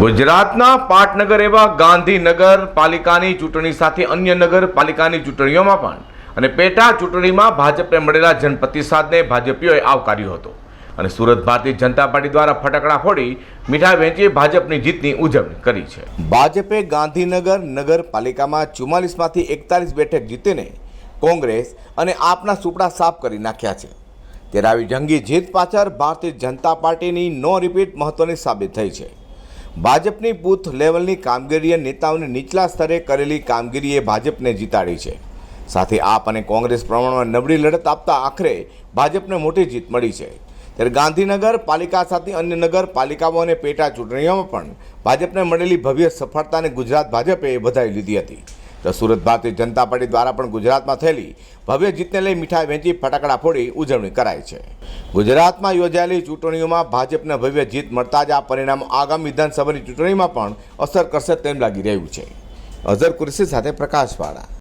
ગુજરાતના પાટનગર એવા ગાંધીનગર પાલિકાની ચૂંટણી સાથે અન્ય નગરપાલિકાની ચૂંટણીઓમાં પણ અને પેટા ચૂંટણીમાં ભાજપને મળેલા જનપ્રતિસાદને ભાજપીઓએ આવકાર્યો હતો. અને સુરત ભારતીય જનતા પાર્ટી દ્વારા ફટાકડા ફોડી મીઠાઈ વહેંચી ભાજપની જીતની ઉજવણી કરી છે. ભાજપે ગાંધીનગર નગરપાલિકામાં ચુમ્માલીસમાંથી એકતાલીસ બેઠક જીતીને કોંગ્રેસ અને આપના સુપડા સાફ કરી નાખ્યા છે. ત્યારે આવી જંગી જીત પાછળ ભારતીય જનતા પાર્ટીની નો રિપીટ મહત્વની સાબિત થઈ છે. ભાજપની બૂથ લેવલની કામગીરીએ નેતાઓને નીચલા સ્તરે કરેલી કામગીરીએ ભાજપને જીતાડી છે. સાથે આપ અને કોંગ્રેસ પ્રમાણમાં નબળી લડત આપતા આખરે ભાજપને મોટી જીત મળી છે. ત્યારે ગાંધીનગર પાલિકા સાથે અન્ય નગરપાલિકાઓ અને પેટા ચૂંટણીઓમાં પણ ભાજપને મળેલી ભવ્ય સફળતાને ગુજરાત ભાજપે વધાવી લીધી હતી. તો સુરત ભારતીય જનતા પાર્ટી દ્વારા પણ ગુજરાતમાં થયેલી ભવ્ય જીતને લઈ મીઠાઈ વહેંચી ફટાકડા ફોડી ઉજવણી કરાઈ છે. ગુજરાતમાં યોજાયેલી ચૂંટણીઓમાં ભાજપને ભવ્ય જીત મળતા જ આ પરિણામ આગામી વિધાનસભાની ચૂંટણીમાં પણ અસર કરશે તેમ લાગી રહ્યું છે. અઝર કુરશી સાથે પ્રકાશવાળા